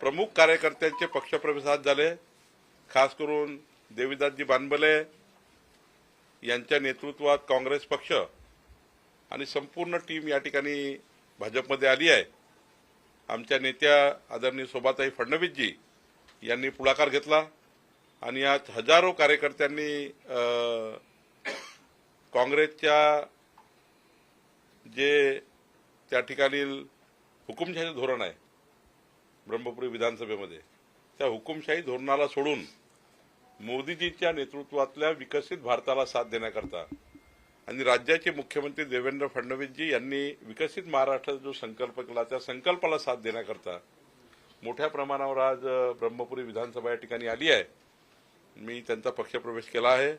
प्रमुख कार्यकर्त्यांचे पक्षप्रवेशात झाले. खास करून देवीदासजी बानबले यांच्या नेतृत्वात काँग्रेस पक्ष आणि संपूर्ण टीम या ठिकाणी भाजपमध्ये आली आहे. आमच्या नेत्या आदरणीय शोभाताई फडणवीसजी यांनी पुढाकार घेतला आणि आज हजारो कार्यकर्त्यांनी काँग्रेसच्या जे त्या ठिकाणी हुकुमशाही धोरण आहे ब्रह्मपुरी विधानसभेमध्ये. त्या हुकुमशाही धोरणाला सोडून मोदीजींच्या नेतृत्वातल्या विकसित भारताला साथ देण्याकरता आणि राज्याचे मुख्यमंत्री देवेंद्र फडणवीसजी यांनी विकसित महाराष्ट्राचा जो संकल्प केला त्या संकल्पाला साथ देण्याकरता मोठ्या प्रमाणावर आज ब्रह्मपुरी विधानसभा या ठिकाणी आली आहे. मी त्यांचा पक्षप्रवेश केला आहे.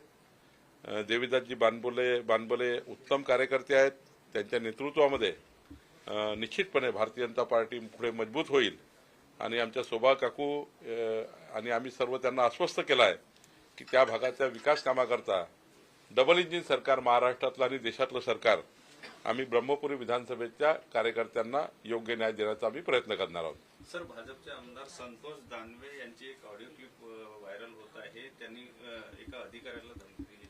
देवीदासजी बानबोले बानबोले उत्तम कार्यकर्ते आहेत. त्यांच्या नेतृत्वामध्ये निश्चितपणे भारतीय जनता पार्टी पुढे मजबूत होईल. आणि आमच्या शोभा काकू आणि आम्ही सर्व त्यांना आश्वस्त केलं आहे की त्या भागाच्या विकास कामाकरता डबल इंजिन सरकार महाराष्ट्रातलं आणि देशातलं सरकार आम्ही ब्रह्मपुरी विधानसभेच्या कार्यकर्त्यांना योग्य न्याय देण्याचा आम्ही प्रयत्न करणार आहोत. सर भाजपचे आमदार संतोष दानवे यांची एक ऑडिओ क्लिप व्हायरल होत आहे. त्यांनी एका अधिकाऱ्याला धमकी दिली.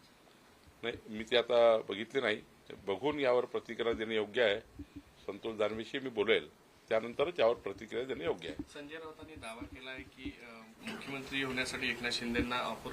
नाही मी ते आता बघितले नाही. बघून यावर प्रतिक्रिया देणे योग्य आहे. संतोष दानवेशी मी बोलेल. त्यानंतरच यावर प्रतिक्रिया देणं योग्य आहे. संजय राऊतांनी दावा केला आहे की मुख्यमंत्री होण्यासाठी एकनाथ शिंदेना ऑफर